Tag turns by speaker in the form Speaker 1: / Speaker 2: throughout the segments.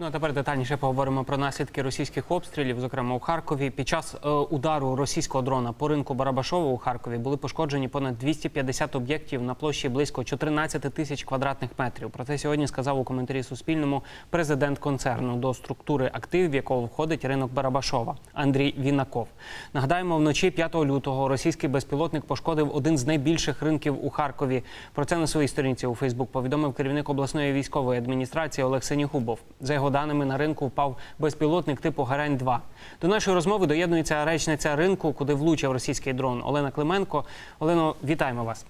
Speaker 1: Ну а тепер детальніше поговоримо про наслідки російських обстрілів, зокрема у Харкові. Під час е, удару російського дрона по ринку Барабашова у Харкові були пошкоджені понад 250 об'єктів на площі близько 14 тисяч квадратних метрів. Про це сьогодні сказав у коментарі Суспільному президент концерну, до структури активів якого входить ринок Барабашова Андрій Вінаков. Нагадаємо, вночі 5 лютого російський безпілотник пошкодив один з найбільших ринків у Харкові. Про це на своїй сторінці у Фейсбук повідомив керівник обласної військової адміністрації Олег Сенігубов. За його даними, на ринку впав безпілотник типу Гарань-2. До нашої розмови доєднується речниця ринку, куди влучив російський дрон Олена Клименко. Олено, вітаємо вас.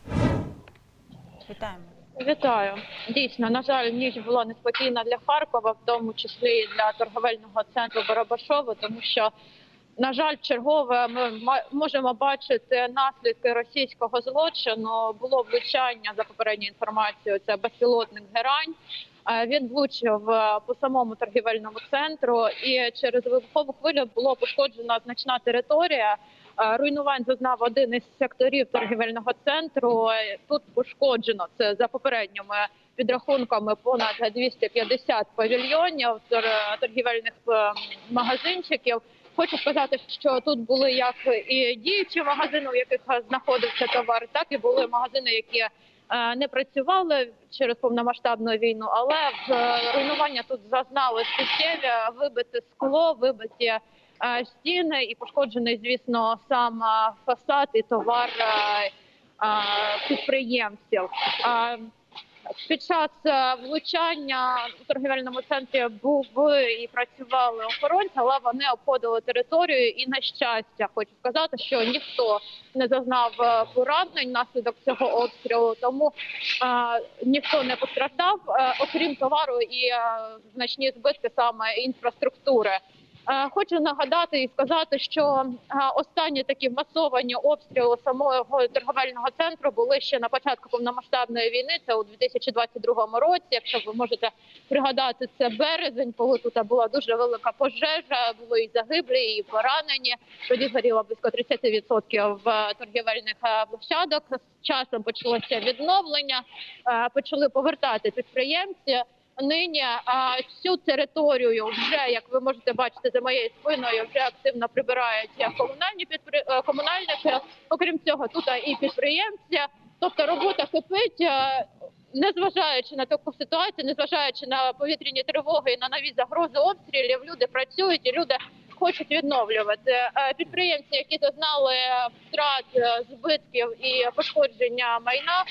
Speaker 2: Вітаємо.
Speaker 3: Вітаю. Дійсно, на жаль, ніч була неспокійна для Харкова, в тому числі і для торговельного центру Барабашово, тому що, на жаль, чергове ми можемо бачити наслідки російського злочину. Було влучання за попередньою інформацією. Це безпілотник Герань. Е, Він влучив е, по самому торгівельному центру, і через вибухову хвилю було пошкоджена значна територія. Е, Руйнувань зазнав один із секторів торгівельного центру. Тут пошкоджено це за попередніми підрахунками понад 250 павільйонів тор- торгівельних магазинчиків. Хочу сказати, що тут були як і діючі магазини, у яких знаходився товар, так і були магазини, які не працювали через повномасштабну війну, але е, руйнування тут зазнали суттєві, вибите скло, вибиті е, стіни і пошкоджений, звісно, сам е, фасад і товар е, е, підприємців. Під час е, влучання у торгівельному центрі був і працювали охоронці, але вони обходили територію. І на щастя, хочу сказати, що ніхто не зазнав е, поранень внаслідок цього обстрілу, тому е, ніхто не постраждав, е, окрім товару і е, значні збитки саме інфраструктури. Е, Хочу нагадати і сказати, що е, останні такі масовані обстріли самого торговельного центру були ще на початку повномасштабної війни. Це у 2022 році. Якщо ви можете пригадати, це березень, коли тут була дуже велика пожежа, були і загиблі, і поранені. Тоді горіло близько 30% торгівельних е, площадок. З часом почалося відновлення, почали повертати підприємці. Нині а, цю територію вже, як ви можете бачити за моєю спиною, вже активно прибирають комунальні підпри... е, комунальники. Окрім цього, тут і підприємці. Тобто робота кипить, е, незважаючи на таку ситуацію, незважаючи на повітряні тривоги і на нові загрози обстрілів, люди працюють і люди хочуть відновлювати. Е, Підприємці, які зазнали втрат, збитків і пошкодження майна.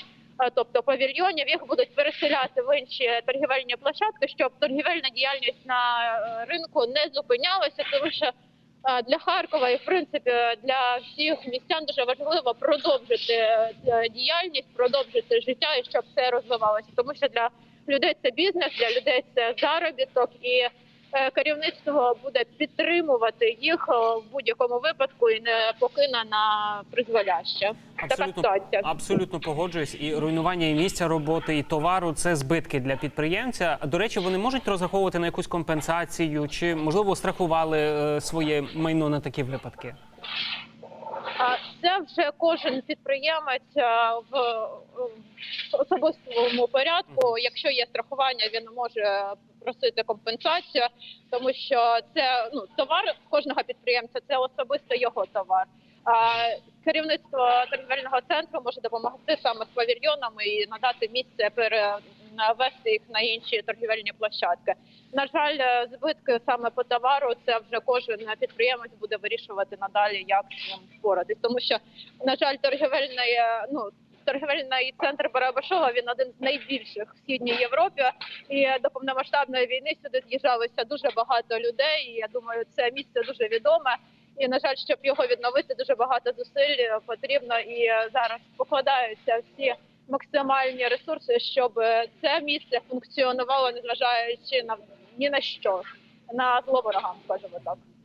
Speaker 3: Тобто павільйонів їх будуть переселяти в інші торгівельні площадки, щоб торгівельна діяльність на е, ринку не зупинялася, тому що е, для Харкова і в принципі для всіх містян дуже важливо продовжити е, діяльність, продовжити життя і щоб все розвивалося. Тому що для людей це бізнес, для людей це заробіток і. Е, Керівництво буде підтримувати їх е, в будь-якому випадку і не покине на призволяще. Така
Speaker 1: Абсолютно,
Speaker 3: ситуація.
Speaker 1: абсолютно погоджуюсь. І руйнування і місця роботи, і товару це збитки для підприємця. До речі, вони можуть розраховувати на якусь компенсацію, чи можливо страхували е, своє майно на такі випадки.
Speaker 3: Це вже кожен підприємець в особистому порядку. Якщо є страхування, він може просити компенсацію, тому що це ну товар кожного підприємця, це особисто його товар. А керівництво торгівельного центру може допомогти саме з павільйонами і надати місце перевести їх на інші торгівельні площадки. На жаль, е, збитки саме по товару це вже кожен підприємець буде вирішувати надалі, як з ним впоратись. Тому що, на жаль, торгівельний е, ну торгівельний центр Барабашова він один з найбільших в східній Європі. І до повномасштабної війни сюди з'їжджалося дуже багато людей. І я думаю, це місце дуже відоме. І на жаль, щоб його відновити, дуже багато зусиль потрібно і зараз покладаються всі максимальні ресурси, щоб це місце функціонувало, незважаючи на ні на що, на зло ворогам, скажімо так.